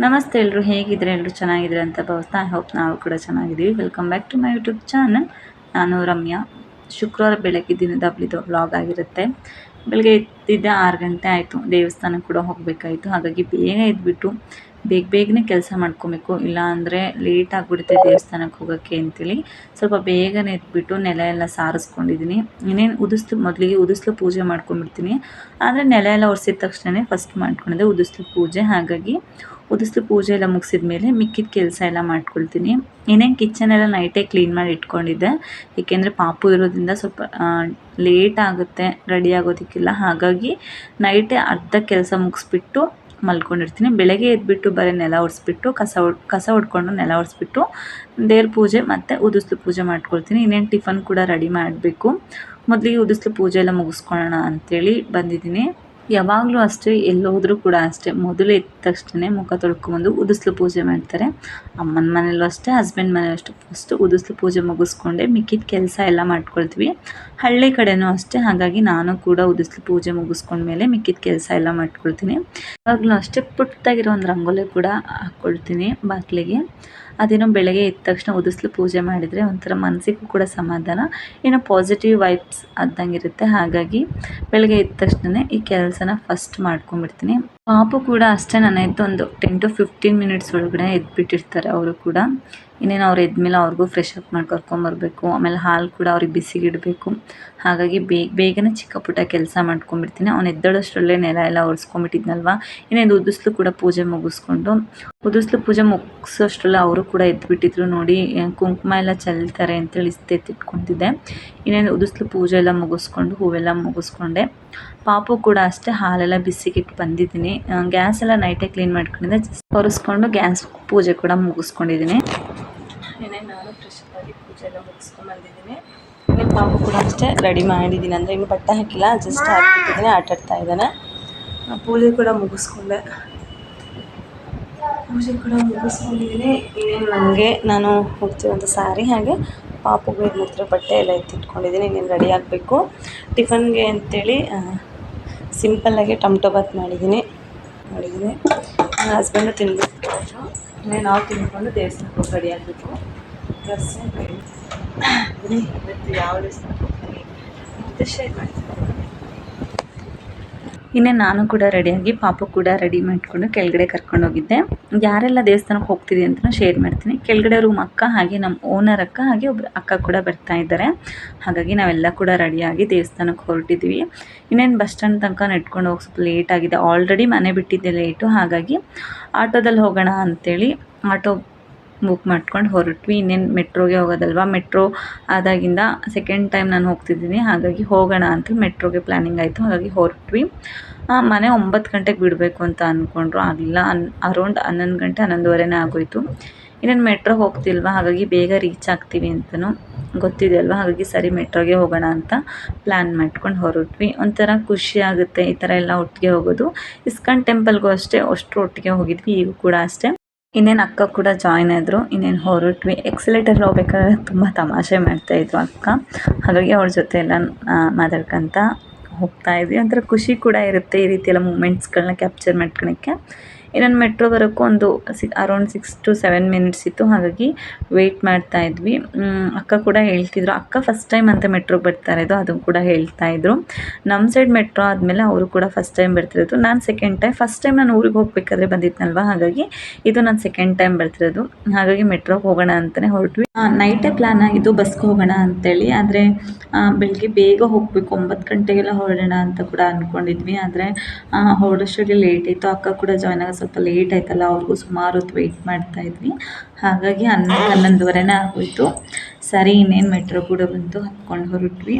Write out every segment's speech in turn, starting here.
ನಮಸ್ತೆ ಎಲ್ಲರೂ ಹೇಗಿದ್ರೆ? ಎಲ್ಲರೂ ಚೆನ್ನಾಗಿದ್ರೆ ಅಂತ ಭಾವಿಸ್ತಾ ಐ ಹೋಪ್ ನಾವು ಕೂಡ ಚೆನ್ನಾಗಿದ್ದೀವಿ. Welcome back to my YouTube channel ನಾನು ರಮ್ಯಾ. ಶುಕ್ರವಾರ ಬೆಳಗ್ಗೆ ದಿನದ ಹಬ್ಬದ ವ್ಲಾಗ್ ಆಗಿರುತ್ತೆ. ಬೆಳಗ್ಗೆ ಎದ್ದಿದ್ದೆ ಆರು ಗಂಟೆ ಆಯಿತು. ದೇವಸ್ಥಾನಕ್ಕೆ ಕೂಡ ಹೋಗಬೇಕಾಯಿತು. ಹಾಗಾಗಿ ಬೇಗ ಎದ್ಬಿಟ್ಟು ಬೇಗ ಬೇಗನೆ ಕೆಲಸ ಮಾಡ್ಕೊಬೇಕು. ಇಲ್ಲ ಅಂದರೆ ಲೇಟ್ ಆಗಿಬಿಡುತ್ತೆ ದೇವಸ್ಥಾನಕ್ಕೆ ಹೋಗೋಕ್ಕೆ ಅಂತೇಳಿ. ಸ್ವಲ್ಪ ಬೇಗನೆ ಎದ್ಬಿಟ್ಟು ನೆಲ ಎಲ್ಲ ಸಾರಿಸ್ಕೊಂಡಿದ್ದೀನಿ. ಇನ್ನೇನು ಉದಿಸ್ಲು, ಮೊದಲಿಗೆ ಉದಿಸ್ಲು ಪೂಜೆ ಮಾಡ್ಕೊಂಡ್ಬಿಡ್ತೀನಿ. ಆದರೆ ನೆಲ ಎಲ್ಲ ಒರೆಸಿದ ತಕ್ಷಣ ಫಸ್ಟ್ ಮಾಡ್ಕೊಂಡಿದ್ದೆ ಉದಿಸ್ಲು ಪೂಜೆ. ಹಾಗಾಗಿ ಉದಿಸ್ಲು ಪೂಜೆ ಎಲ್ಲ ಮುಗಿಸಿದ ಮೇಲೆ ಮಿಕ್ಕಿದ ಕೆಲಸ ಎಲ್ಲ ಮಾಡ್ಕೊಳ್ತೀನಿ. ಇನ್ನೇನು ಕಿಚನ್ ಎಲ್ಲ ನೈಟೇ ಕ್ಲೀನ್ ಮಾಡಿ ಇಟ್ಕೊಂಡಿದ್ದೆ. ಏಕೆಂದರೆ ಪಾಪು ಇರೋದ್ರಿಂದ ಸ್ವಲ್ಪ ಲೇಟ್ ಆಗುತ್ತೆ ರೆಡಿ ಆಗೋದಕ್ಕೆಲ್ಲ. ಹಾಗಾಗಿ ನೈಟೇ ಅರ್ಧ ಕೆಲಸ ಮುಗಿಸ್ಬಿಟ್ಟು ಮಲ್ಕೊಂಡಿರ್ತೀನಿ. ಬೆಳಗ್ಗೆ ಎದ್ಬಿಟ್ಟು ಬರೀ ನೆಲ ಒರೆಸ್ಬಿಟ್ಟು, ಕಸ ಕಸ ಹೊಡ್ಕೊಂಡು ನೆಲ ಒರೆಸ್ಬಿಟ್ಟು, ದೇವ್ರ ಪೂಜೆ ಮತ್ತು ಉದಿಸ್ಲು ಪೂಜೆ ಮಾಡ್ಕೊಳ್ತೀನಿ. ಇನ್ನೇನು ಟಿಫನ್ ಕೂಡ ರೆಡಿ ಮಾಡಬೇಕು. ಮೊದಲಿಗೆ ಉದಿಸ್ಲು ಪೂಜೆ ಎಲ್ಲ ಮುಗಿಸ್ಕೊಳ್ಳೋಣ ಅಂಥೇಳಿ ಬಂದಿದ್ದೀನಿ. ಯಾವಾಗಲೂ ಅಷ್ಟೇ ಎಲ್ಲೋದ್ರೂ ಕೂಡ ಅಷ್ಟೇ. ಮೊದಲು ಎದ್ದ ತಕ್ಷಣ ಮುಖ ತೊಳ್ಕೊಂಬಂದು ಉದಿಸ್ಲು ಪೂಜೆ ಮಾಡ್ತಾರೆ. ಅಮ್ಮನ ಮನೇಲೂ ಅಷ್ಟೇ ಹಸ್ಬೆಂಡ್ ಮನೇಲೂ ಅಷ್ಟೇ. ಫಸ್ಟ್ ಉದಿಸ್ಲು ಪೂಜೆ ಮುಗಿಸ್ಕೊಂಡೆ. ಮಿಕ್ಕಿದ ಕೆಲಸ ಎಲ್ಲ ಮಾಡ್ಕೊಳ್ತೀವಿ. ಹಳ್ಳಿ ಕಡೆನೂ ಅಷ್ಟೇ. ಹಾಗಾಗಿ ನಾನು ಕೂಡ ಉದಿಸ್ಲು ಪೂಜೆ ಮುಗಿಸ್ಕೊಂಡ್ಮೇಲೆ ಮಿಕ್ಕಿದ ಕೆಲಸ ಎಲ್ಲ ಮಾಡ್ಕೊಳ್ತೀನಿ. ಯಾವಾಗಲೂ ಅಷ್ಟೇ ಪುಟ್ಟದಾಗಿರೋ ಒಂದು ರಂಗೋಲಿ ಕೂಡ ಹಾಕ್ಕೊಳ್ತೀನಿ ಬಾಗಿಲಿಗೆ ಅದೇನೋ ಬೆಳಗ್ಗೆ ಎದ್ದ ತಕ್ಷಣ ಉದಿಸ್ಲು ಪೂಜೆ ಮಾಡಿದರೆ ಒಂಥರ ಮನಸ್ಸಿಗೂ ಕೂಡ ಸಮಾಧಾನ. ಏನೋ ಪಾಸಿಟಿವ್ ವೈಬ್ಸ್ ಆದಂಗಿರುತ್ತೆ ಹಾಗಾಗಿ ಬೆಳಗ್ಗೆ ಎದ್ದ ತಕ್ಷಣನೇ ಈ ಕೆಲಸನ ಫಸ್ಟ್ ಮಾಡ್ಕೊಂಡ್ಬಿಡ್ತೀನಿ. ಪಾಪು ಕೂಡ ಅಷ್ಟೇ ನಾನು ಒಂದು ಟೆನ್ ಟು ಫಿಫ್ಟೀನ್ ಮಿನಿಟ್ಸ್ ಒಳಗಡೆ ಎದ್ಬಿಟ್ಟಿರ್ತಾರೆ ಅವರು ಕೂಡ. ಇನ್ನೇನು ಅವ್ರು ಎದ್ಮೇಲೆ ಅವ್ರಿಗೂ ಫ್ರೆಶ್ ಅಪ್ ಮಾಡಿ ಕರ್ಕೊಂಬರ್ಬೇಕು ಆಮೇಲೆ ಹಾಲು ಕೂಡ ಅವ್ರಿಗೆ ಬಿಸಿಗಿಡಬೇಕು. ಹಾಗಾಗಿ ಬೇಗ ಬೇಗನೆ ಚಿಕ್ಕ ಪುಟ್ಟ ಕೆಲಸ ಮಾಡ್ಕೊಂಡ್ಬಿಡ್ತೀನಿ. ಅವ್ನು ಎದ್ದಳಷ್ಟರಲ್ಲೇ ನೆಲ ಎಲ್ಲ ಒರೆಸ್ಕೊಂಬಿಟ್ಟಿದ್ನಲ್ವ ಇನ್ನೇನು ಉದಿಸ್ಲು ಕೂಡ ಪೂಜೆ ಮುಗಿಸ್ಕೊಂಡು. ಉದಿಸ್ಲು ಪೂಜೆ ಮುಗಿಸೋಷ್ಟರಲ್ಲೇ ಅವರು ಕೂಡ ಎದ್ಬಿಟ್ಟಿದ್ರು ನೋಡಿ. ಕುಂಕುಮ ಎಲ್ಲ ಚೆಲ್ತಾರೆ ಅಂತೇಳಿ ಇಸ್ತೆತ್ತಿಟ್ಕೊತಿದ್ದೆ ಇನ್ನೇನು ಉದಿಸ್ಲು ಪೂಜೆ ಎಲ್ಲ ಮುಗಿಸ್ಕೊಂಡು, ಹೂವೆಲ್ಲ ಮುಗಿಸ್ಕೊಂಡೆ. ಪಾಪು ಕೂಡ ಅಷ್ಟೇ ಹಾಲೆಲ್ಲ ಬಿಸಿಗಿಟ್ಟು ಬಂದಿದ್ದೀನಿ. ಗ್ಯಾಸ್ ಎಲ್ಲ ನೈಟೇ ಕ್ಲೀನ್ ಮಾಡ್ಕೊಂಡಿದ್ದೆ. ಒರೆಸ್ಕೊಂಡು ಗ್ಯಾಸ್ ಪೂಜೆ ಕೂಡ ಮುಗಿಸ್ಕೊಂಡಿದ್ದೀನಿ. ಏನೇ ನಾನು ಫ್ರೆಶ್ ಆಗಿ ಪೂಜೆ ಎಲ್ಲ ಮುಗಿಸ್ಕೊಂಡು ಬಂದಿದ್ದೀನಿ. ಇನ್ನು ಪಾಪು ಕೂಡ ಅಷ್ಟೇ ರೆಡಿ ಮಾಡಿದ್ದೀನಿ ಅಂದರೆ ಇನ್ನು ಬಟ್ಟೆ ಹಾಕಿಲ್ಲ ಜಸ್ಟ್ ಹಾಕಿಬಿಟ್ಟಿದ್ದೀನಿ, ಆಟಾಡ್ತಾ ಇದ್ದಾನೆ. ಪೂಜೆ ಕೂಡ ಮುಗಿಸ್ಕೊಂಡೆ. ಪೂಜೆ ಕೂಡ ಮುಗಿಸ್ಕೊಂಡಿದ್ದೀನಿ. ಇನ್ನೇನು ನನಗೆ, ನಾನು ಹೋಗ್ತಿರೋಂಥ ಸಾರಿ ಹಾಗೆ ಪಾಪುಗೆ ಇದು ಮಾಡ್ತಿರೋ ಬಟ್ಟೆ ಎಲ್ಲ ಎತ್ತಿಟ್ಕೊಂಡಿದ್ದೀನಿ ಇನ್ನೇನು ರೆಡಿ ಆಗಬೇಕು. ಟಿಫನ್ಗೆ ಅಂತೇಳಿ ಸಿಂಪಲ್ಲಾಗಿ ಟೊಮ್ಟೊ ಬಾತ್ ಮಾಡಿದ್ದೀನಿ. ಮಾಡಿದ್ದೀನಿ. ನನ್ನ ಹಸ್ಬೆಂಡು ತಿನ್ಬಿಟ್ಟು ಇನ್ನೇ ನಾವು ತಿನ್ಕೊಂಡು ದೇವಸ್ಥಾನಕ್ಕೆ ರೆಡಿ ಆಗಬೇಕು ಡ್ರೆಸ್ ಇವತ್ತು ಯಾವ ದೇವಸ್ಥಾನಕ್ಕೆ ಹೋಗ್ತೀನಿ ಮತ್ತು ಶೇರ್ ಮಾಡ್ತೀನಿ. ಇನ್ನೇ ನಾನು ಕೂಡ ರೆಡಿಯಾಗಿ ಪಾಪು ಕೂಡ ರೆಡಿ ಮಾಡಿಕೊಂಡು ಕೆಳಗಡೆ ಕರ್ಕೊಂಡೋಗಿದ್ದೆ ಯಾರೆಲ್ಲ ದೇವಸ್ಥಾನಕ್ಕೆ ಹೋಗ್ತಿದೆ ಅಂತ ಶೇರ್ ಮಾಡ್ತೀನಿ. ಕೆಳಗಡೆ ರೂಮ್ ಅಕ್ಕ, ಹಾಗೆ ನಮ್ಮ ಓನರ್ ಅಕ್ಕ, ಹಾಗೆ ಒಬ್ಬರು ಅಕ್ಕ ಕೂಡ ಬರ್ತಾ ಇದ್ದಾರೆ. ಹಾಗಾಗಿ ನಾವೆಲ್ಲ ಕೂಡ ರೆಡಿಯಾಗಿ ದೇವಸ್ಥಾನಕ್ಕೆ ಹೊರಟಿದ್ದೀವಿ. ಇನ್ನೇನು ಬಸ್ ಸ್ಟ್ಯಾಂಡ್ ತನಕ ನೆಟ್ಕೊಂಡು ಹೋಗಿ ಸ್ವಲ್ಪ ಲೇಟ್ ಆಗಿದೆ. ಆಲ್ರೆಡಿ ಮನೆ ಬಿಟ್ಟಿದ್ದೆ ಲೇಟು ಹಾಗಾಗಿ ಆಟೋದಲ್ಲಿ ಹೋಗೋಣ ಅಂಥೇಳಿ ಆಟೋ ಬುಕ್ ಮಾಡ್ಕೊಂಡು ಹೊರಟ್ವಿ. ಇನ್ನೇನು ಮೆಟ್ರೋಗೆ ಹೋಗೋದಲ್ವ? ಮೆಟ್ರೋ ಆದಾಗಿಂದ ಸೆಕೆಂಡ್ ಟೈಮ್ ನಾನು ಹೋಗ್ತಿದ್ದೀನಿ. ಹಾಗಾಗಿ ಹೋಗೋಣ ಅಂತ ಮೆಟ್ರೋಗೆ ಪ್ಲ್ಯಾನಿಂಗ್ ಆಯಿತು. ಹಾಗಾಗಿ ಹೊರಟ್ವಿ. ಮನೆ ಒಂಬತ್ತು ಗಂಟೆಗೆ ಬಿಡಬೇಕು ಅಂತ ಅಂದ್ಕೊಂಡ್ರು ಆಗಲಿಲ್ಲ. ಅನ್ ಅರೌಂಡ್ ಹನ್ನೊಂದು ಗಂಟೆ, ಹನ್ನೊಂದುವರೆನೇ ಆಗೋಯಿತು. ಇನ್ನೇನು ಮೆಟ್ರೋ ಹೋಗ್ತಿಲ್ವ? ಹಾಗಾಗಿ ಬೇಗ ರೀಚ್ ಆಗ್ತೀವಿ ಅಂತಲೂ ಗೊತ್ತಿದೆ ಅಲ್ವಾ? ಹಾಗಾಗಿ ಸರಿ ಮೆಟ್ರೋಗೆ ಹೋಗೋಣ ಅಂತ ಪ್ಲ್ಯಾನ್ ಮಾಡ್ಕೊಂಡು ಹೊರಟ್ವಿ. ಒಂಥರ ಖುಷಿ ಆಗುತ್ತೆ. ಈ ಥರ ಎಲ್ಲ ಒಟ್ಟಿಗೆ ಹೋಗೋದು. ಇಸ್ಕಾನ್ ಟೆಂಪಲ್ಗೂ ಅಷ್ಟೇ ಅಷ್ಟು ಒಟ್ಟಿಗೆ ಹೋಗಿದ್ವಿ. ಈಗ ಕೂಡ ಅಷ್ಟೇ. ಇನ್ನೇನು ಅಕ್ಕ ಕೂಡ ಜಾಯ್ನ್ ಆದರು, ಇನ್ನೇನು ಹೊರಟ್ವಿ. ಎಕ್ಸಲೇಟರ್ ಹೋಗ್ಬೇಕಾದ್ರೆ ತುಂಬ ತಮಾಷೆ ಮಾಡ್ತಾಯಿದ್ರು ಅಕ್ಕ. ಹಾಗಾಗಿ ಅವ್ರ ಜೊತೆ ಎಲ್ಲ ಮಾತಾಡ್ಕೊತ ಹೋಗ್ತಾ ಇದ್ವಿ. ಒಂಥರ ಖುಷಿ ಕೂಡ ಇರುತ್ತೆ ಈ ರೀತಿ ಎಲ್ಲ ಮೂಮೆಂಟ್ಸ್ಗಳನ್ನ ಕ್ಯಾಪ್ಚರ್ ಮಾಡ್ಕೊಳಕ್ಕೆ. ಇನ್ನೊಂದು ಮೆಟ್ರೋ ಬರೋಕ್ಕೂ ಒಂದು around six to seven minutes ಇತ್ತು. ಹಾಗಾಗಿ ವೆಯ್ಟ್ ಮಾಡ್ತಾ ಇದ್ವಿ. ಅಕ್ಕ ಕೂಡ ಹೇಳ್ತಿದ್ರು. ಅಕ್ಕ ಫಸ್ಟ್ ಟೈಮ್ ಅಂತ ಮೆಟ್ರೋಗೆ ಬರ್ತಾ ಇರೋದು, ಅದು ಕೂಡ ಹೇಳ್ತಾ ಇದ್ರು. ನಮ್ಮ ಸೈಡ್ ಮೆಟ್ರೋ ಆದಮೇಲೆ ಅವರು ಕೂಡ ಫಸ್ಟ್ ಟೈಮ್ ಬರ್ತಿರೋದು ನಾನು ಸೆಕೆಂಡ್ ಟೈಮ್ ಫಸ್ಟ್ ಟೈಮ್ ನಾನು ಊರಿಗೆ ಹೋಗಬೇಕಾದ್ರೆ ಬಂದಿದ್ನಲ್ವ? ಹಾಗಾಗಿ ಇದು ನಾನು ಸೆಕೆಂಡ್ ಟೈಮ್ ಬರ್ತಿರೋದು. ಹಾಗಾಗಿ ಮೆಟ್ರೋಗೆ ಹೋಗೋಣ ಅಂತಲೇ ಹೊರಟ್ವಿ. ನೈಟೇ ಪ್ಲ್ಯಾನ್ ಆಗಿದ್ದು ಬಸ್ಗೆ ಹೋಗೋಣ ಅಂತೇಳಿ. ಆದರೆ ಬೆಳಗ್ಗೆ ಬೇಗ ಹೋಗಬೇಕು. ಒಂಬತ್ತು ಗಂಟೆಗೆಲ್ಲ ಹೊರಡೋಣ ಅಂತ ಕೂಡ ಅಂದ್ಕೊಂಡಿದ್ವಿ ಆದರೆ ಹೊರಡೋಷ್ಟರಲ್ಲಿ ಲೇಟ್ ಇತ್ತು. ಅಕ್ಕ ಕೂಡ ಜಾಯ್ನ್ ಆಗ ಸ್ವಲ್ಪ ಲೇಟ್ ಆಯ್ತಲ್ಲ, ಅವ್ರಿಗೂ ಸುಮಾರು ಹೊತ್ತು ವೆಯ್ಟ್ ಮಾಡ್ತಾ ಇದ್ವಿ. ಹಾಗಾಗಿ ಹನ್ನೊಂದು, ಹನ್ನೊಂದುವರೆನೇ ಆಗೋಯಿತು. ಸರಿ, ಇನ್ನೇನು ಮೆಟ್ರೋ ಕೂಡ ಬಂತು, ಹತ್ಕೊಂಡು ಹೊರಟ್ವಿ.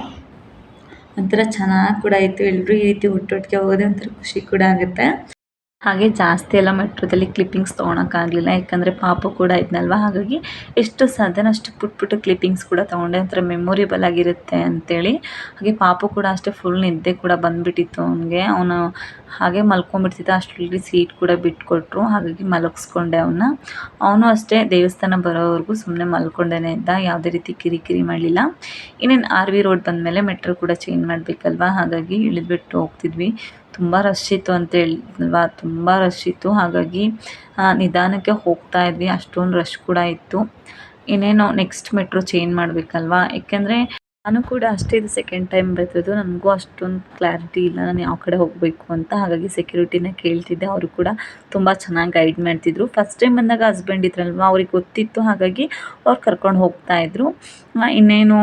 ಒಂಥರ ಚೆನ್ನಾಗಿ ಕೂಡ ಆಯಿತು. ಎಲ್ಲರೂ ಈ ರೀತಿ ಒಟ್ಟೊಟ್ಟಿಗೆ ಹೋಗೋದೇ ಒಂಥರ ಖುಷಿ ಕೂಡ ಆಗುತ್ತೆ. ಹಾಗೆ ಜಾಸ್ತಿ ಎಲ್ಲ ಮೆಟ್ರೋದಲ್ಲಿ ಕ್ಲಿಪ್ಪಿಂಗ್ಸ್ ತೊಗೊಳಕ್ಕಾಗಲಿಲ್ಲ, ಯಾಕಂದರೆ ಪಾಪ ಕೂಡ ಇದ್ನಲ್ವ? ಹಾಗಾಗಿ ಎಷ್ಟು ಸಾಧ್ಯನೋ ಅಷ್ಟು ಪುಟ್ಟ ಪುಟ್ಟ ಕ್ಲಿಪ್ಪಿಂಗ್ಸ್ ಕೂಡ ತೊಗೊಂಡೆ. ಒಂಥರ ಮೆಮೊರಿಬಲ್ ಆಗಿರುತ್ತೆ ಅಂತೇಳಿ. ಹಾಗೆ ಪಾಪ ಕೂಡ ಅಷ್ಟೇ ಫುಲ್ ನಿದ್ದೆ ಕೂಡ ಬಂದುಬಿಟ್ಟಿತ್ತು ಅವನಿಗೆ. ಅವನು ಹಾಗೆ ಮಲ್ಕೊಂಡ್ಬಿಡ್ತಿದ್ದ, ಅಷ್ಟರಲ್ಲಿ ಸೀಟ್ ಕೂಡ ಬಿಟ್ಕೊಟ್ರು. ಹಾಗಾಗಿ ಮಲಗಿಸ್ಕೊಂಡೆ ಅವನ್ನ ಅವನು ಅಷ್ಟೇ ದೇವಸ್ಥಾನ ಬರೋವರೆಗೂ ಸುಮ್ಮನೆ ಮಲ್ಕೊಂಡೇ ಇದ್ದ. ಯಾವುದೇ ರೀತಿ ಕಿರಿಕಿರಿ ಮಾಡಲಿಲ್ಲ. ಇನ್ನೇನು ಆರ್ ವಿ ರೋಡ್ ಬಂದಮೇಲೆ ಮೆಟ್ರೋ ಕೂಡ ಚೇಂಜ್ ಮಾಡಬೇಕಲ್ವ? ಹಾಗಾಗಿ ಇಳಿದ್ಬಿಟ್ಟು ಹೋಗ್ತಿದ್ವಿ. ತುಂಬ ರಶ್ ಇತ್ತು ಅಂತ ತುಂಬ ರಶ್ ಇತ್ತು. ಹಾಗಾಗಿ ನಿಧಾನಕ್ಕೆ ಹೋಗ್ತಾ ಇದ್ವಿ. ಅಷ್ಟೊಂದು ರಶ್ ಕೂಡ ಇತ್ತು. ಇನ್ನೇನು ನೆಕ್ಸ್ಟ್ ಮೆಟ್ರೋ ಚೇಂಜ್ ಮಾಡಬೇಕಲ್ವಾ? ಏಕೆಂದರೆ, ನಾನು ಕೂಡ ಅಷ್ಟೇ ಇದು ಸೆಕೆಂಡ್ ಟೈಮ್ ಬರ್ತಿದ್ದು ನನಗೂ ಅಷ್ಟೊಂದು ಕ್ಲಾರಿಟಿ ಇಲ್ಲ. ನಾನು ಯಾವ ಕಡೆ ಹೋಗಬೇಕು ಅಂತ. ಹಾಗಾಗಿ ಸೆಕ್ಯೂರಿಟಿನ ಕೇಳ್ತಿದ್ದೆ. ಅವರು ಕೂಡ ತುಂಬ ಚೆನ್ನಾಗಿ ಗೈಡ್ ಮಾಡ್ತಿದ್ರು. ಫಸ್ಟ್ ಟೈಮ್ ಬಂದಾಗ ಹಸ್ಬೆಂಡ್ ಇದ್ರಲ್ವ? ಅವ್ರಿಗೆ ಗೊತ್ತಿತ್ತು. ಹಾಗಾಗಿ ಅವ್ರು ಕರ್ಕೊಂಡು ಹೋಗ್ತಾ ಇದ್ರು. ಇನ್ನೇನು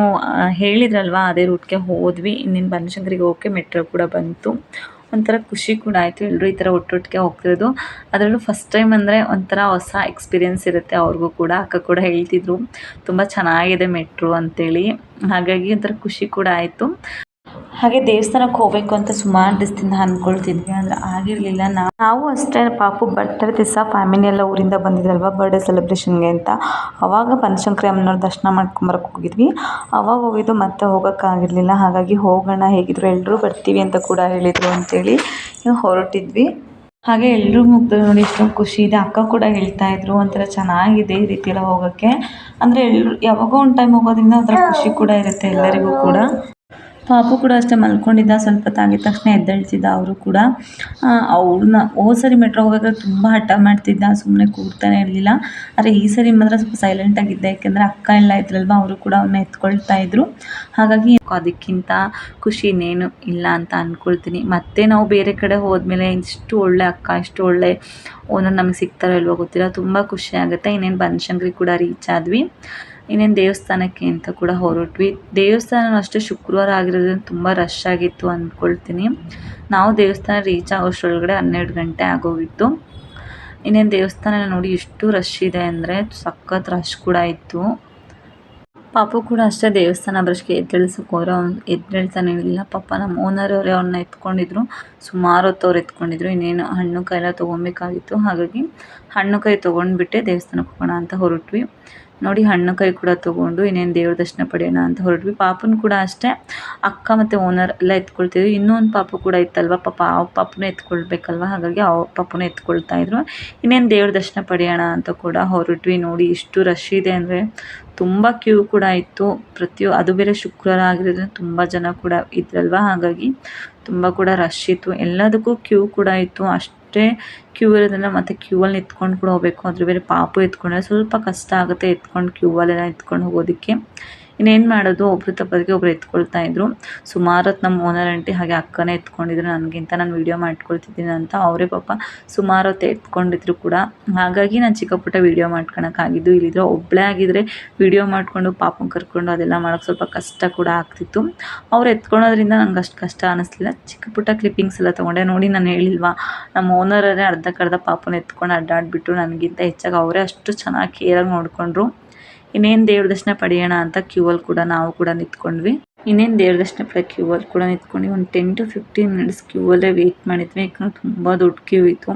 ಹೇಳಿದ್ರಲ್ವ? ಅದೇ ರೂಟ್ಗೆ ಹೋದ್ವಿ. ಇನ್ನೇನು ಬನಶಂಕರಿಗೆ ಹೋಗೋಕ್ಕೆ ಮೆಟ್ರೋ ಕೂಡ ಬಂತು. ಒಂಥರ ಖುಷಿ ಕೂಡ ಆಯಿತು. ಎಲ್ಲರೂ ಈ ಥರ ಒಟ್ಟೊಟ್ಟಿಗೆ ಹೋಗ್ತಿರೋದು. ಅದರಲ್ಲೂ ಫಸ್ಟ್ ಟೈಮ್ ಅಂದರೆ ಒಂಥರ ಹೊಸ ಎಕ್ಸ್ಪೀರಿಯೆನ್ಸ್ ಇರುತ್ತೆ ಅವ್ರಿಗೂ ಕೂಡ. ಅಕ್ಕ ಕೂಡ ಹೇಳ್ತಿದ್ರು. ತುಂಬ ಚೆನ್ನಾಗಿದೆ ಮೆಟ್ರೋ ಅಂತೇಳಿ. ಹಾಗಾಗಿ ಒಂಥರ ಖುಷಿ ಕೂಡ ಆಯಿತು. ಹಾಗೆ ದೇವಸ್ಥಾನಕ್ಕೆ ಹೋಗಬೇಕು ಅಂತ ಸುಮಾರು ದಿವಸದಿಂದ ಅಂದ್ಕೊಳ್ತಿದ್ವಿ ಅಂದ್ರೆ ಆಗಿರಲಿಲ್ಲ. ನಾವು ಅಷ್ಟೇ ಪಾಪು ಬರ್ತ್ಡೇ ದಿವಸ ಫ್ಯಾಮಿಲಿ ಎಲ್ಲ ಊರಿಂದ ಬಂದಿದ್ರಲ್ವ ಬರ್ಡೇ ಸೆಲೆಬ್ರೇಷನ್ಗೆ ಅಂತ. ಅವಾಗ ಬನಶಂಕರಿ ಅಮ್ಮನವ್ರ ದರ್ಶನ ಮಾಡ್ಕೊಂಬರಕ್ಕೆ ಹೋಗಿದ್ವಿ. ಅವಾಗ ಹೋಗಿದ್ದು ಮತ್ತೆ ಹೋಗೋಕ್ಕಾಗಿರಲಿಲ್ಲ ಹಾಗಾಗಿ ಹೋಗೋಣ, ಹೇಗಿದ್ರು ಎಲ್ಲರೂ ಬರ್ತೀವಿ ಅಂತ ಕೂಡ ಹೇಳಿದರು ಅಂತೇಳಿ ಹೊರಟಿದ್ವಿ. ಹಾಗೆ ಎಲ್ಲರೂ ಮುಗ್ದು ನೋಡಿ ಎಷ್ಟೊಂದು ಖುಷಿ ಇದೆ. ಅಕ್ಕ ಕೂಡ ಹೇಳ್ತಾ ಇದ್ರು, ಒಂಥರ ಚೆನ್ನಾಗಿದೆ ಈ ರೀತಿ ಎಲ್ಲ ಹೋಗೋಕ್ಕೆ. ಅಂದರೆ ಎಲ್ಲರೂ ಯಾವಾಗೋ ಒಂದು ಟೈಮ್ ಹೋಗೋದ್ರಿಂದ ಒಂಥರ ಖುಷಿ ಕೂಡ ಇರುತ್ತೆ ಎಲ್ಲರಿಗೂ ಕೂಡ. ಪಾಪು ಕೂಡ ಅಷ್ಟೇ ಮಲ್ಕೊಂಡಿದ್ದ, ಸ್ವಲ್ಪ ತಾಗಿದ ತಕ್ಷಣ ಎದ್ದೇಳ್ತಿದ್ದ ಅವರು ಕೂಡ. ಅವ್ರನ್ನ ಹೋದ ಸರಿ ಮೆಟ್ರೋ ಹೋಗಬೇಕಾದ್ರೆ ತುಂಬ ಹಠ ಮಾಡ್ತಿದ್ದ ಸುಮ್ಮನೆ ಕೂರ್ತಾನೆ ಇರಲಿಲ್ಲ. ಆದರೆ ಈ ಸರಿ ಮಾತ್ರ ಸ್ವಲ್ಪ ಸೈಲೆಂಟಾಗಿದ್ದ ಯಾಕೆಂದರೆ ಅಕ್ಕ ಎಲ್ಲ ಇದ್ರಲ್ವ, ಅವರು ಕೂಡ ಅವನ್ನ ಎತ್ಕೊಳ್ತಾ ಇದ್ರು. ಹಾಗಾಗಿ ಅದಕ್ಕಿಂತ ಖುಷಿ ಇನ್ನೇನು ಇಲ್ಲ ಅಂತ ಅಂದ್ಕೊಳ್ತೀನಿ ಮತ್ತೆ ನಾವು ಬೇರೆ ಕಡೆ ಹೋದ್ಮೇಲೆ ಇಷ್ಟು ಒಳ್ಳೆ ಅಕ್ಕ, ಇಷ್ಟು ಒಳ್ಳೆ ಓನರ್ ನಮಗೆ ಸಿಗ್ತಾರೋ ಇಲ್ವೋ ಗೊತ್ತಿಲ್ಲ. ತುಂಬ ಖುಷಿ ಆಗುತ್ತೆ. ಇನ್ನೇನು ಬನಶಂಕರಿ ಕೂಡ ರೀಚ್ ಆದ್ವಿ. ಇನ್ನೇನು ದೇವಸ್ಥಾನಕ್ಕೆ ಅಂತ ಕೂಡ ಹೊರಟ್ವಿ. ದೇವಸ್ಥಾನ ಅಷ್ಟೇ ಶುಕ್ರವಾರ ಆಗಿರೋದ್ರಿಂದ ತುಂಬ ರಶ್ ಆಗಿತ್ತು ಅಂದ್ಕೊಳ್ತೀನಿ ನಾವು ದೇವಸ್ಥಾನ ರೀಚ್ ಆಗೋಷ್ಟರೊಳಗಡೆ ಹನ್ನೆರಡು ಗಂಟೆ ಆಗೋಗಿತ್ತು. ಇನ್ನೇನು ದೇವಸ್ಥಾನ ನೋಡಿ ಎಷ್ಟು ರಶ್ ಇದೆ ಅಂದರೆ ಸಖತ್ ರಶ್ ಕೂಡ ಇತ್ತು ಪಾಪು ಕೂಡ ಅಷ್ಟೇ ದೇವಸ್ಥಾನ ಬ್ರಷ್ಗೆ ಎದ್ದೇಳ್ಸಕ್ಕೆ ಹೋದ್ರೆ. ಅವ್ನು ಎದ್ದೇಳ್ತಾನೆ ಇರಲಿಲ್ಲ ಪಾಪ ನಮ್ಮ ಓನರ್ ಅವರೇ ಅವ್ರನ್ನ ಎತ್ಕೊಂಡಿದ್ರು. ಸುಮಾರು ಹೊತ್ತು ಅವ್ರು ಎತ್ಕೊಂಡಿದ್ರು. ಇನ್ನೇನು ಹಣ್ಣು ಕಾಯೆಲ್ಲ ತೊಗೊಬೇಕಾಗಿತ್ತು. ಹಾಗಾಗಿ ಹಣ್ಣು ಕಾಯಿ ತೊಗೊಂಡ್ಬಿಟ್ಟೆ ದೇವಸ್ಥಾನಕ್ಕೆ ಹೋಗೋಣ ಅಂತ ಹೊರಟ್ವಿ. ನೋಡಿ ಹಣ್ಣು ಕೈ ಕೂಡ ತೊಗೊಂಡು ಇನ್ನೇನು ದೇವ್ರ ದರ್ಶನ ಪಡೆಯೋಣ ಅಂತ ಹೊರಟ್ವಿ. ಪಾಪನ ಕೂಡ ಅಷ್ಟೇ. ಅಕ್ಕ ಮತ್ತು ಓನರ್ ಎಲ್ಲ ಎತ್ಕೊಳ್ತಿದ್ವಿ ಇನ್ನೊಂದು ಪಾಪು ಕೂಡ ಇತ್ತಲ್ವ? ಪಾಪ ಆ ಪಾಪುನ ಎತ್ಕೊಳ್ಬೇಕಲ್ವ? ಹಾಗಾಗಿ ಆ ಪಾಪುನ ಎತ್ಕೊಳ್ತಾ ಇದ್ರು. ಇನ್ನೇನು ದೇವ್ರ ದರ್ಶನ ಪಡೆಯೋಣ ಅಂತ ಕೂಡ ಹೊರಟ್ವಿ ನೋಡಿ. ಇಷ್ಟು ರಶ್ ಇದೆ ಅಂದರೆ ತುಂಬ ಕ್ಯೂ ಕೂಡ ಇತ್ತು. ಪ್ರತಿಯೊ, ಅದು ಬೇರೆ ಶುಕ್ರವಾರ ಆಗಿರೋದ್ರಿಂದ ತುಂಬ ಜನ ಕೂಡ ಇದ್ರಲ್ವ? ಹಾಗಾಗಿ ತುಂಬ ಕೂಡ ರಶ್ ಇತ್ತು. ಎಲ್ಲದಕ್ಕೂ ಕ್ಯೂ ಕೂಡ ಇತ್ತು. ಅಷ್ಟೇ ಕ್ಯೂ ಇರೋದ್ರಿಂದ ಮತ್ತೆ ಕ್ಯೂ ಅಲ್ಲಿ ನಿಂತ್ಕೊಂಡು ಕೂಡ ಹೋಗಬೇಕು. ಅದ್ರ ಬೇರೆ ಪಾಪು ಎತ್ಕೊಂಡ್ರೆ ಸ್ವಲ್ಪ ಕಷ್ಟ ಆಗುತ್ತೆ ಎತ್ಕೊಂಡು ಕ್ಯೂ ಅಲ್ಲೆಲ್ಲ ಎತ್ಕೊಂಡು ಹೋಗೋದಕ್ಕೆ. ಇನ್ನೇನು ಮಾಡೋದು? ಒಬ್ರು ತಪ್ಪದಕ್ಕೆ ಒಬ್ರು ಎತ್ಕೊಳ್ತಾ ಇದ್ರು. ಸುಮಾರು ಹೊತ್ತು ನಮ್ಮ ಓನರ್ ಆಂಟಿ ಹಾಗೆ ಅಕ್ಕನೇ ಎತ್ಕೊಂಡಿದ್ರು. ನನಗಿಂತ ನಾನು ವೀಡಿಯೋ ಮಾಡ್ಕೊಳ್ತಿದ್ದೀನಿ ಅಂತ ಅವರೇ ಪಾಪ ಸುಮಾರು ಹೊತ್ತು ಎತ್ಕೊಂಡಿದ್ರು ಕೂಡ. ಹಾಗಾಗಿ ನಾನು ಚಿಕ್ಕ ಪುಟ್ಟ ವೀಡಿಯೋ ಮಾಡ್ಕೊಳಕ್ಕಾಗಿದ್ದು ಇಲ್ಲಿದ್ರೆ ಒಬ್ಬಳೇ ಆಗಿದ್ರೆ ವೀಡಿಯೋ ಮಾಡಿಕೊಂಡು ಪಾಪನ ಕರ್ಕೊಂಡು ಅದೆಲ್ಲ ಮಾಡೋಕ್ಕೆ ಸ್ವಲ್ಪ ಕಷ್ಟ ಕೂಡ ಆಗ್ತಿತ್ತು. ಅವ್ರು ಎತ್ಕೊಳೋದ್ರಿಂದ ನಂಗೆ ಅಷ್ಟು ಕಷ್ಟ ಅನಿಸ್ಲಿಲ್ಲ. ಚಿಕ್ಕ ಪುಟ್ಟ ಕ್ಲಿಪ್ಪಿಂಗ್ಸ್ ಎಲ್ಲ ತೊಗೊಂಡೆ. ನೋಡಿ ನಾನು ಹೇಳಿಲ್ವಾ ನಮ್ಮ ಓನರೇ ಅರ್ಧಕ್ಕರ್ಧ ಪಾಪನ ಎತ್ಕೊಂಡು ಅಡ್ಡಾಡ್ಬಿಟ್ಟು ನನಗಿಂತ ಹೆಚ್ಚಾಗಿ ಅವರೇ ಅಷ್ಟು ಚೆನ್ನಾಗಿ ಕೇರಾಗಿ ನೋಡಿಕೊಂಡ್ರು. ಇನ್ನೇನು ದೇವ್ರ ದರ್ಶನ ಪಡೆಯೋಣ ಅಂತ ಕ್ಯೂ ಅಲ್ಲಿ ಕೂಡ ನಾವು ಕೂಡ ನಿಂತ್ಕೊಂಡ್ವಿ. ಇನ್ನೇನು ದೇವ್ರ ದರ್ಶನ ಪಡೆಯೋ ಕ್ಯೂ ಅಲ್ಲಿ ಕೂಡ ನಿಂತ್ಕೊಂಡ್ವಿ. ಒಂದು ten to fifteen minutes queue ಅಲ್ಲೇ ವೇಟ್ ಮಾಡಿದ್ವಿ. ಯಾಕಂದ್ರೆ ತುಂಬ ದೊಡ್ಡ ಕ್ಯೂ ಇತ್ತು.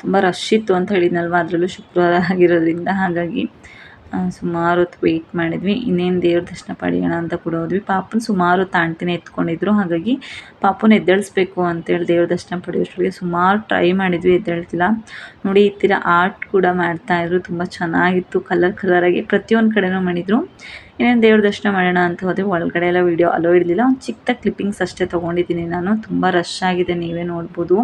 ತುಂಬ ರಶ್ ಇತ್ತು ಅಂತ ಹೇಳಿದ್ನಲ್ವ? ಅದರಲ್ಲೂ ಶುಕ್ರವಾರ ಆಗಿರೋದ್ರಿಂದ ಹಾಗಾಗಿ. ಸುಮಾರು ಹೊತ್ತು ವೆಯ್ಟ್ ಮಾಡಿದ್ವಿ. ಇನ್ನೇನು ದೇವ್ರ ದರ್ಶನ ಪಡೆಯೋಣ ಅಂತ ಕೂಡ ಹೋದ್ವಿ. ಪಾಪನ ಸುಮಾರು ಹೊತ್ತು ಆಂಟಿನೇ ಎತ್ಕೊಂಡಿದ್ರು. ಹಾಗಾಗಿ ಪಾಪನ ಎದ್ದೇಳಿಸ್ಬೇಕು ಅಂತೇಳಿ ದೇವ್ರ ದರ್ಶನ ಪಡೆಯೋಷ್ಟ್ರಿಗೆ ಸುಮಾರು ಟ್ರೈ ಮಾಡಿದ್ವಿ, ಎದ್ದೇಳ್ತಿಲ್ಲ. ನೋಡಿ, ಈ ಥರ ಆರ್ಟ್ ಕೂಡ ಮಾಡ್ತಾಯಿದ್ರು ತುಂಬ ಚೆನ್ನಾಗಿತ್ತು. ಕಲರ್ ಕಲರಾಗಿ ಪ್ರತಿಯೊಂದು ಕಡೆನೂ ಮಾಡಿದರು. ಇನ್ನೇನು ದೇವ್ರ ದರ್ಶನ ಮಾಡೋಣ ಅಂತ ಹೋದೆ ಒಳಗಡೆ ಎಲ್ಲ ವೀಡಿಯೋ ಅಲೋ ಇರಲಿಲ್ಲ. ಒಂದು ಚಿಕ್ಕ ಕ್ಲಿಪ್ಪಿಂಗ್ಸ್ ಅಷ್ಟೇ ತೊಗೊಂಡಿದ್ದೀನಿ ನಾನು. ತುಂಬ ರಶ್ ಆಗಿದೆ, ನೀವೇ ನೋಡ್ಬೋದು.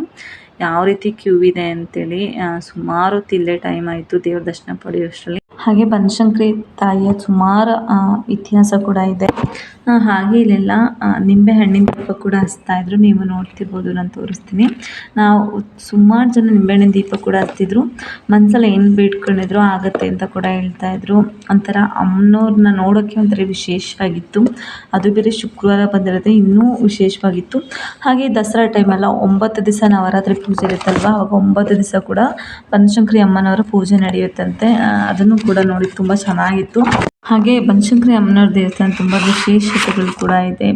ಯಾವ ರೀತಿ ಕ್ಯೂ ಇದೆ ಅಂತೇಳಿ ಸುಮಾರು ಹೊತ್ತು ಟೈಮ್ ಆಯಿತು ದೇವ್ರ ದರ್ಶನ ಪಡೆಯೋಷ್ಟರಲ್ಲಿ. ಹಾಗೆ ಬನಶಂಕರಿ ತಾಯಿಯ ಸುಮಾರು ಇತಿಹಾಸ ಕೂಡ ಇದೆ. ಹಾಗೆ ಇಲ್ಲೆಲ್ಲ ನಿಂಬೆ ಹಣ್ಣಿನ ದೀಪ ಕೂಡ ಹಚ್ತಾ ಇದ್ರು. ನೀವು ನೋಡ್ತಿರ್ಬೋದು, ನಾನು ತೋರಿಸ್ತೀನಿ. ನಾವು ಸುಮಾರು ಜನ ನಿಂಬೆಹಣ್ಣಿನ ದೀಪ ಕೂಡ ಹಚ್ತಿದ್ರು. ಮನ್ಸಲ್ಲಿ ಏನು ಬೇಡ್ಕೊಂಡಿದ್ರು, ಆಗುತ್ತೆ ಅಂತ ಕೂಡ ಹೇಳ್ತಾ ಇದ್ರು. ಒಂಥರ ಅಮ್ಮನವ್ರನ್ನ ನೋಡೋಕ್ಕೆ ಒಂಥರ ವಿಶೇಷವಾಗಿತ್ತು. ಅದು ಬೇರೆ ಶುಕ್ರವಾರ ಬಂದಿರೋದೇ ಇನ್ನೂ ವಿಶೇಷವಾಗಿತ್ತು. ಹಾಗೆ ದಸರಾ ಟೈಮೆಲ್ಲ ಒಂಬತ್ತು ದಿವಸ ನವರಾತ್ರಿ ಪೂಜೆ ಇರುತ್ತಲ್ವ? ಅವಾಗ ಒಂಬತ್ತು ದಿವಸ ಕೂಡ ಬನಶಂಕರಿ ಅಮ್ಮನವರ ಪೂಜೆ ನಡೆಯುತ್ತಂತೆ. ಅದನ್ನು ಕೂಡ ನೋಡಿ ತುಂಬ ಚೆನ್ನಾಗಿತ್ತು. ಹಾಗೆ ಬನಶಂಕರಿ ಅಮ್ಮನವ್ರ ದೇವಸ್ಥಾನ ತುಂಬ ವಿಶೇಷತೆಗಳು ಕೂಡ ಇದೆ.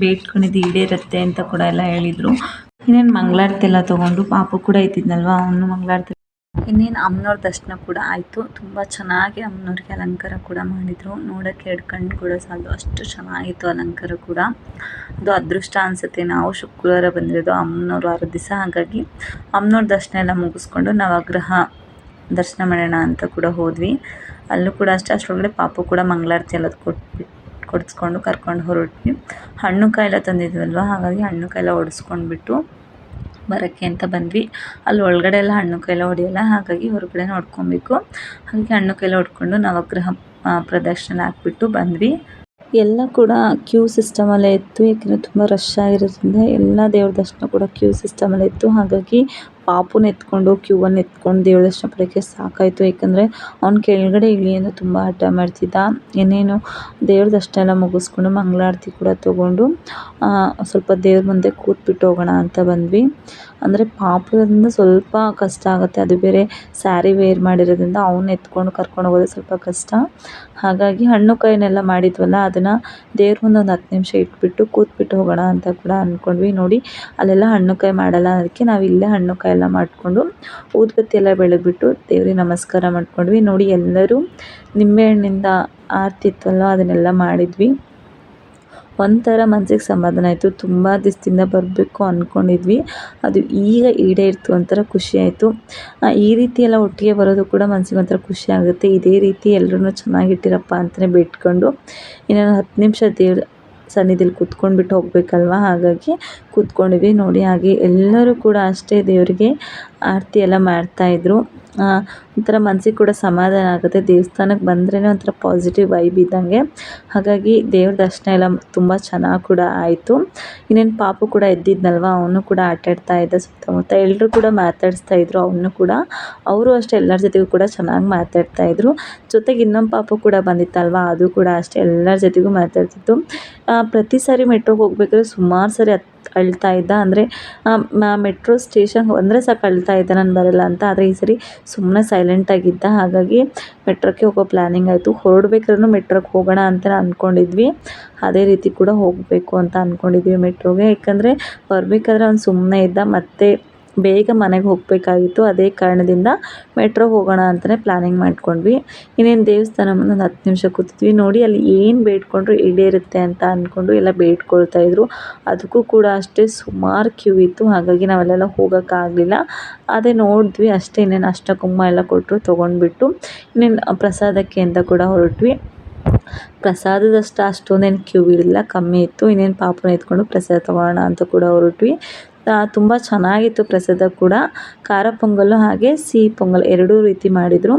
ಬೇಡ್ಕೊಂಡಿದ್ದು ಈಡೇರುತ್ತೆ ಅಂತ ಕೂಡ ಎಲ್ಲ ಹೇಳಿದರು. ಇನ್ನೇನು ಮಂಗಳಾರತಿ ಎಲ್ಲ ತೊಗೊಂಡು ಪಾಪು ಕೂಡ ಇದ್ದಿದ್ನಲ್ವ, ಅವನು ಮಂಗಳಾರತಿ. ಇನ್ನೇನು ಅಮ್ಮನವ್ರ ದರ್ಶನ ಕೂಡ ಆಯಿತು. ತುಂಬ ಚೆನ್ನಾಗಿ ಅಮ್ಮನವ್ರಿಗೆ ಅಲಂಕಾರ ಕೂಡ ಮಾಡಿದರು. ನೋಡೋಕ್ಕೆ ಎರಡು ಕಣ್ಣು ಕೂಡ ಸಾಲದು ಅಷ್ಟು ಚೆನ್ನಾಗಿತ್ತು ಅಲಂಕಾರ ಕೂಡ. ಅದು ಅದೃಷ್ಟ ಅನಿಸುತ್ತೆ. ನಾವು ಶುಕ್ರವಾರ ಬಂದಿರೋದು ಅಮ್ಮನವ್ರು ಆರು ದಿವಸ. ಹಾಗಾಗಿ ಅಮ್ಮನವ್ರ ದರ್ಶನ ಎಲ್ಲ ಮುಗಿಸ್ಕೊಂಡು ನವಗ್ರಹ ದರ್ಶನ ಮಾಡೋಣ ಅಂತ ಕೂಡ ಹೋದ್ವಿ. ಅಲ್ಲೂ ಕೂಡ ಅಷ್ಟೇ, ಅಷ್ಟರೊಳಗಡೆ ಪಾಪು ಕೂಡ ಮಂಗಳಾರತಿ ಎಲ್ಲ ಕೊಟ್ಬಿಟ್ಟು ಕೊಡಿಸ್ಕೊಂಡು ಕರ್ಕೊಂಡು ಹೊರಟ್ವಿ. ಹಣ್ಣು ಕಾಯಿಲ್ಲ ತಂದಿದ್ವಲ್ವ? ಹಾಗಾಗಿ ಹಣ್ಣು ಕಾಯಿಲ್ಲ ಒಡಿಸ್ಕೊಂಡ್ಬಿಟ್ಟು ಬರೋಕ್ಕೆ ಅಂತ ಬಂದ್ವಿ. ಅಲ್ಲಿ ಒಳಗಡೆ ಎಲ್ಲ ಹಣ್ಣು ಕೈಲ ಹೊಡೆಯಲ್ಲ, ಹಾಗಾಗಿ ಹೊರಗಡೆ ನೋಡ್ಕೊಬೇಕು. ಹಾಗೆ ಹಣ್ಣು ಕೈಲ ಹೊಡ್ಕೊಂಡು ನವಗ್ರಹ ಪ್ರದಕ್ಷಿಣೆ ಹಾಕ್ಬಿಟ್ಟು ಬಂದ್ವಿ. ಎಲ್ಲ ಕೂಡ ಕ್ಯೂ ಸಿಸ್ಟಮಲ್ಲೇ ಇತ್ತು, ಯಾಕೆಂದರೆ ತುಂಬ ರಶ್ ಆಗಿರೋದ್ರಿಂದ ಎಲ್ಲ ದೇವ್ರ ದರ್ಶನ ಕೂಡ ಕ್ಯೂ ಸಿಸ್ಟಮಲ್ಲೇ ಇತ್ತು. ಹಾಗಾಗಿ ಪಾಪುನ ಎತ್ಕೊಂಡು ಕ್ಯೂವನ್ನು ಎತ್ಕೊಂಡು ದೇವ್ರ ದರ್ಶನ ಪಡೆಯೋಕ್ಕೆ ಸಾಕಾಯಿತು. ಏಕೆಂದರೆ ಅವ್ನು ಕೆಳಗಡೆ ಇಳಿ ಅಂದರೆ ತುಂಬ ಹಠ ಮಾಡ್ತಿದ್ದ. ಏನೇನು ದೇವ್ರ ದರ್ಶನ ಎಲ್ಲ ಮುಗಿಸ್ಕೊಂಡು ಮಂಗಳಾರತಿ ಕೂಡ ತೊಗೊಂಡು ಸ್ವಲ್ಪ ದೇವ್ರ ಮುಂದೆ ಕೂತ್ಬಿಟ್ಟು ಹೋಗೋಣ ಅಂತ ಬಂದ್ವಿ. ಅಂದರೆ ಪಾಪುದಿಂದ ಸ್ವಲ್ಪ ಕಷ್ಟ ಆಗುತ್ತೆ. ಅದು ಬೇರೆ ಸ್ಯಾರಿ ವೇರ್ ಮಾಡಿರೋದ್ರಿಂದ ಅವನ್ನ ಎತ್ಕೊಂಡು ಕರ್ಕೊಂಡು ಹೋಗೋದು ಸ್ವಲ್ಪ ಕಷ್ಟ. ಹಾಗಾಗಿ ಹಣ್ಣು ಕಾಯಿನೆಲ್ಲ ಮಾಡಿದ್ವಲ್ಲ, ಅದನ್ನು ದೇವ್ರ ಮುಂದೆ ಒಂದು ಹತ್ತು ನಿಮಿಷ ಇಟ್ಬಿಟ್ಟು ಕೂತ್ಬಿಟ್ಟು ಹೋಗೋಣ ಅಂತ ಕೂಡ ಅಂದ್ಕೊಂಡ್ವಿ ನೋಡಿ, ಅಲ್ಲೆಲ್ಲ ಹಣ್ಣು ಕಾಯಿ ಮಾಡಲ್ಲ. ಅದಕ್ಕೆ ನಾವು ಇಲ್ಲೇ ಹಣ್ಣು ಕಾಯಿ ಎಲ್ಲ ಮಾಡಿಕೊಂಡು ಊದ್ಬತ್ತಿ ಎಲ್ಲ ಬೆಳಗ್ಬಿಟ್ಟು ದೇವ್ರಿಗೆ ನಮಸ್ಕಾರ ಮಾಡ್ಕೊಂಡ್ವಿ. ನೋಡಿ, ಎಲ್ಲರೂ ನಿಂಬೆಹಣ್ಣಿಂದ ಆರತಿ ಇತ್ತಲ್ಲ ಅದನ್ನೆಲ್ಲ ಮಾಡಿದ್ವಿ. ಒಂಥರ ಮನ್ಸಿಗೆ ಸಮಾಧಾನ ಆಯಿತು. ತುಂಬ ದಿವಸದಿಂದ ಬರಬೇಕು ಅಂದ್ಕೊಂಡಿದ್ವಿ ಅದು ಈಗ ಈಡೇರಿತು ಒಂಥರ ಖುಷಿ ಆಯಿತು. ಈ ರೀತಿ ಎಲ್ಲ ಒಟ್ಟಿಗೆ ಬರೋದು ಕೂಡ ಮನ್ಸಿಗೆ ಒಂಥರ ಖುಷಿ ಆಗುತ್ತೆ. ಇದೇ ರೀತಿ ಎಲ್ಲರೂ ಚೆನ್ನಾಗಿಟ್ಟಿರಪ್ಪ ಅಂತಲೇ ಬಿಟ್ಕೊಂಡು ಇನ್ನೊಂದು ಹತ್ತು ನಿಮಿಷ ದೇವ್ರ ಸನ್ನಿಧಿಲಿ ಕೂತ್ಕೊಂಡ್ಬಿಟ್ಟು ಹೋಗಬೇಕಲ್ವ? ಹಾಗಾಗಿ ಕೂತ್ಕೊಂಡಿದ್ವಿ ನೋಡಿ. ಹಾಗೆ ಎಲ್ಲರೂ ಕೂಡ ಅಷ್ಟೇ ದೇವರಿಗೆ ಆರತಿ ಎಲ್ಲ ಮಾಡ್ತಾಯಿದ್ರು ಒಂಥರ ಮನ್ಸಿಗೆ ಕೂಡ ಸಮಾಧಾನ ಆಗುತ್ತೆ. ದೇವಸ್ಥಾನಕ್ಕೆ ಬಂದ್ರೇ ಒಂಥರ ಪಾಸಿಟಿವ್ ವೈಬ್ ಇದ್ದಂಗೆ. ಹಾಗಾಗಿ ದೇವ್ರ ದರ್ಶನ ಎಲ್ಲ ತುಂಬ ಚೆನ್ನಾಗಿ ಕೂಡ ಆಯಿತು. ಇನ್ನೇನು ಪಾಪು ಕೂಡ ಎದ್ದಿದ್ನಲ್ವ, ಅವನು ಕೂಡ ಆಟಾಡ್ತಾ ಇದ್ದ ಸುತ್ತಮುತ್ತ. ಎಲ್ಲರೂ ಕೂಡ ಮಾತಾಡಿಸ್ತಾ ಇದ್ರು, ಅವನು ಕೂಡ. ಅವರು ಅಷ್ಟೇ, ಎಲ್ಲರ ಜೊತೆಗೂ ಕೂಡ ಚೆನ್ನಾಗಿ ಮಾತಾಡ್ತಾ ಇದ್ರು. ಜೊತೆಗೆ ಇನ್ನೊಂದು ಪಾಪು ಕೂಡ ಬಂದಿತ್ತಲ್ವ, ಅದು ಕೂಡ ಅಷ್ಟೇ, ಎಲ್ಲರ ಜೊತೆಗೂ ಮಾತಾಡ್ತಿತ್ತು. ಪ್ರತಿ ಸಾರಿ ಮೆಟ್ರೋಗೆ ಹೋಗ್ಬೇಕಾದ್ರೆ ಸುಮಾರು ಸಾರಿ ಹತ್ತು ಅಳ್ತಾ ಇದ್ದ. ಅಂದರೆ ಮೆಟ್ರೋ ಸ್ಟೇಷನ್ ಅಂದರೆ ಸಾಕು ಅಳ್ತಾ ಇದ್ದ. ನಾನು ಬರಲ್ಲ ಅಂತ. ಆದರೆ ಈ ಸರಿ ಸುಮ್ಮನೆ ಸೈಲೆಂಟಾಗಿದ್ದ ಹಾಗಾಗಿ ಮೆಟ್ರೋಕ್ಕೆ ಹೋಗೋ ಪ್ಲ್ಯಾನಿಂಗ್ ಆಯಿತು. ಹೊರಡ್ಬೇಕಾದ್ರೂ ಮೆಟ್ರೋಕ್ಕೆ ಹೋಗೋಣ ಅಂತ ಅಂದ್ಕೊಂಡಿದ್ವಿ ಅದೇ ರೀತಿ ಕೂಡ ಹೋಗಬೇಕು ಅಂತ ಅಂದ್ಕೊಂಡಿದ್ವಿ ಮೆಟ್ರೋಗೆ. ಯಾಕಂದರೆ, ಬರಬೇಕಾದ್ರೆ ಅವ್ನು ಸುಮ್ಮನೆ ಇದ್ದ. ಮತ್ತು ಬೇಗ ಮನೆಗೆ ಹೋಗಬೇಕಾಗಿತ್ತು. ಅದೇ ಕಾರಣದಿಂದ ಮೆಟ್ರೋ ಹೋಗೋಣ ಅಂತಲೇ ಪ್ಲ್ಯಾನಿಂಗ್ ಮಾಡ್ಕೊಂಡ್ವಿ. ಇನ್ನೇನು ದೇವಸ್ಥಾನ ಮುಂದೆ ಒಂದು ಹತ್ತು ನಿಮಿಷ ಕೂತಿದ್ವಿ. ನೋಡಿ ಅಲ್ಲಿ ಏನು ಬೇಡ್ಕೊಂಡ್ರು ಈಡೇರುತ್ತೆ ಅಂತ ಅಂದ್ಕೊಂಡು ಎಲ್ಲ ಬೇಡ್ಕೊಳ್ತಾಯಿದ್ರು ಅದಕ್ಕೂ ಕೂಡ ಅಷ್ಟೇ ಸುಮಾರು ಕ್ಯೂ ಇತ್ತು. ಹಾಗಾಗಿ ನಾವಲ್ಲೆಲ್ಲ ಹೋಗೋಕ್ಕಾಗಲಿಲ್ಲ. ಅದೇ ನೋಡಿದ್ವಿ ಅಷ್ಟೇ ಇನ್ನೇನು ಅಷ್ಟ ಎಲ್ಲ ಕೊಟ್ಟರು ತೊಗೊಂಡ್ಬಿಟ್ಟು ಇನ್ನೇನು ಪ್ರಸಾದಕ್ಕೆ ಅಂತ ಕೂಡ ಹೊರಟ್ವಿ. ಪ್ರಸಾದದಷ್ಟು ಅಷ್ಟೊಂದೇನು ಕ್ಯೂ ಇರಲಿಲ್ಲ ಕಮ್ಮಿ ಇತ್ತು. ಇನ್ನೇನು ಪಾಪನ ಎತ್ಕೊಂಡು ಪ್ರಸಾದ ತೊಗೊಳ್ಳೋಣ ಅಂತ ಕೂಡ ಹೊರಟ್ವಿ. ತುಂಬ ಚೆನ್ನಾಗಿತ್ತು ಪ್ರಸಾದ ಕೂಡ. ಖಾರ ಪೊಂಗಲ್ಲು ಹಾಗೆ ಸಿಹಿ ಪೊಂಗಲ್ ಎರಡೂ ರೀತಿ ಮಾಡಿದರು.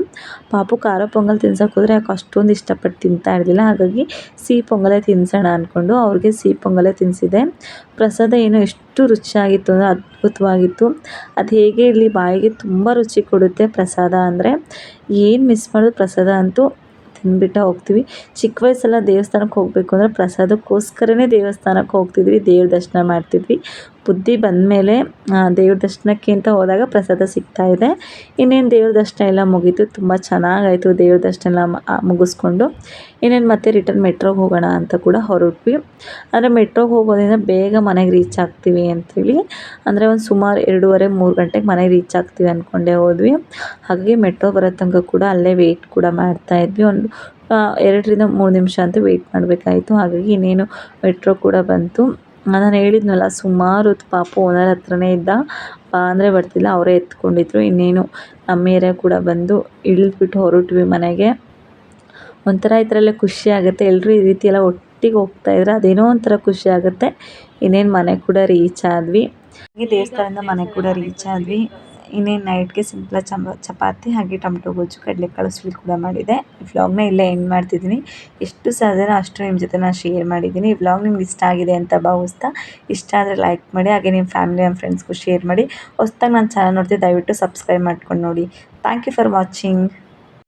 ಪಾಪು ಖಾರ ಪೊಂಗಲ್ ತಿನ್ಸೋಕೆ ಹೋದರೆ ಯಾಕೆ ಅಷ್ಟೊಂದು ಇಷ್ಟಪಟ್ಟು ತಿಂತಾ ಇರಲಿಲ್ಲ. ಹಾಗಾಗಿ ಸಿಹಿ ಪೊಂಗಲೇ ತಿನ್ಸೋಣ ಅಂದ್ಕೊಂಡು ಅವ್ರಿಗೆ ಸಿಹಿ ಪೊಂಗಲೇ ತಿನ್ನಿಸಿದೆ ಪ್ರಸಾದ ಏನು ಎಷ್ಟು ರುಚಿಯಾಗಿತ್ತು ಅಂದರೆ ಅದ್ಭುತವಾಗಿತ್ತು. ಅದು ಹೇಗೆ ಇಲ್ಲಿ ಬಾಯಿಗೆ ತುಂಬ ರುಚಿ ಕೊಡುತ್ತೆ ಪ್ರಸಾದ ಅಂದರೆ. ಏನು ಮಿಸ್ ಮಾಡೋದು ಪ್ರಸಾದ ಅಂತೂ ತಿಂದ್ಬಿಟ್ಟು ಹೋಗ್ತೀವಿ. ಚಿಕ್ಕ ವಯಸ್ಸೆಲ್ಲ ದೇವಸ್ಥಾನಕ್ಕೆ ಹೋಗಬೇಕು ಅಂದರೆ ಪ್ರಸಾದಕ್ಕೋಸ್ಕರನೇ ದೇವಸ್ಥಾನಕ್ಕೆ ಹೋಗ್ತಿದ್ವಿ. ದೇವ್ರ ದರ್ಶನ ಮಾಡ್ತಿದ್ವಿ. ಬುದ್ಧಿ ಬಂದಮೇಲೆ ದೇವ್ರ ದರ್ಶನಕ್ಕೆ ಅಂತ ಹೋದಾಗ ಪ್ರಸಾದ ಸಿಗ್ತಾ ಇದೆ. ಇನ್ನೇನು ದೇವ್ರ ದರ್ಶನ ಎಲ್ಲ ಮುಗೀತು, ತುಂಬ ಚೆನ್ನಾಗಾಯಿತು ದೇವ್ರ ದರ್ಶನ ಎಲ್ಲ ಮುಗಿಸ್ಕೊಂಡು. ಇನ್ನೇನು ಮತ್ತೆ ರಿಟರ್ನ್ ಮೆಟ್ರೋಗೆ ಹೋಗೋಣ ಅಂತ ಕೂಡ ಹೊರಟ್ವಿ. ಅಂದರೆ ಮೆಟ್ರೋಗೆ ಹೋಗೋದ್ರಿಂದ ಬೇಗ ಮನೆಗೆ ರೀಚ್ ಆಗ್ತೀವಿ ಅಂಥೇಳಿ ಅಂದರೆ ಒಂದು ಸುಮಾರು ಎರಡೂವರೆ, ಮೂರು ಗಂಟೆಗೆ ಮನೆಗೆ ರೀಚ್ ಆಗ್ತೀವಿ ಅಂದ್ಕೊಂಡೇ ಹೋದ್ವಿ. ಹಾಗಾಗಿ ಮೆಟ್ರೋ ಬರೋ ತನಕ ಕೂಡ ಅಲ್ಲೇ ವೆಯ್ಟ್ ಕೂಡ ಮಾಡ್ತಾಯಿದ್ವಿ ಒಂದು ಎರಡರಿಂದ ಮೂರು ನಿಮಿಷ ಅಂತೂ ವೆಯ್ಟ್ ಮಾಡಬೇಕಾಯಿತು. ಹಾಗಾಗಿ ಇನ್ನೇನು ಮೆಟ್ರೋ ಕೂಡ ಬಂತು. ನಾನು ಹೇಳಿದ್ನಲ್ಲ, ಸುಮಾರು ಹೊತ್ತು ಪಾಪು ಓನರ್ ಹತ್ರನೇ ಇದ್ದ. ಬಾ ಅಂದರೆ ಬರ್ತಿಲ್ಲ, ಅವರೇ ಎತ್ಕೊಂಡಿದ್ರು. ಇನ್ನೇನು, ನಮ್ಮ ಏರಿಯಾ ಕೂಡ ಬಂದು ಇಳಿದ್ಬಿಟ್ಟು ಹೊರಟ್ವಿ ಮನೆಗೆ. ಒಂಥರ ಇದರಲ್ಲೇ ಖುಷಿ ಆಗುತ್ತೆ. ಎಲ್ಲರೂ ಈ ರೀತಿ ಎಲ್ಲ ಒಟ್ಟಿಗೆ ಹೋಗ್ತಾಯಿದ್ರೆ ಅದೇನೋ ಒಂಥರ ಖುಷಿ ಆಗುತ್ತೆ. ಇನ್ನೇನು ಮನೆ ಕೂಡ ರೀಚ್ ಆದ್ವಿ. ಹಾಗೆ ದೇವಸ್ಥಾನದಿಂದ ಮನೆ ಕೂಡ ರೀಚ್ ಆದ್ವಿ. ಇನ್ನೇನು ನೈಟ್ಗೆ ಸಿಂಪಲ್ ಚಂಬ, ಚಪಾತಿ ಹಾಗೆ ಟೊಮೆಟೊ ಗೊಜ್ಜು, ಕಡಲೆಕಾಳು ಸ್ವೀಟ್ ಕೂಡ ಮಾಡಿದೆ. ಈ ವ್ಲಾಗ್ನ ಇಲ್ಲೇ ಎಂಡ್ ಮಾಡ್ತಿದ್ದೀನಿ. ಎಷ್ಟು ಸಾಧ್ಯ ಅಷ್ಟು ನಿಮ್ಮ ಜೊತೆ ನಾನು ಶೇರ್ ಮಾಡಿದ್ದೀನಿ. ಈ ವ್ಲಾಗ್ ನಿಮ್ಗೆ ಇಷ್ಟ ಆಗಿದೆ ಅಂತ ಭಾವಿಸ್ತಾ, ಇಷ್ಟ ಆದರೆ ಲೈಕ್ ಮಾಡಿ, ಹಾಗೆ ನಿಮ್ಮ ಫ್ಯಾಮಿಲಿ ಆ್ಯಂಡ್ ಫ್ರೆಂಡ್ಸ್ಗೂ ಶೇರ್ ಮಾಡಿ. ಹೊಸ್ದಾಗಿ ನಾನು ಚಾನಲ್ ನೋಡ್ತೀವಿ ದಯವಿಟ್ಟು ಸಬ್ಸ್ಕ್ರೈಬ್ ಮಾಡ್ಕೊಂಡು ನೋಡಿ. Thank you for watching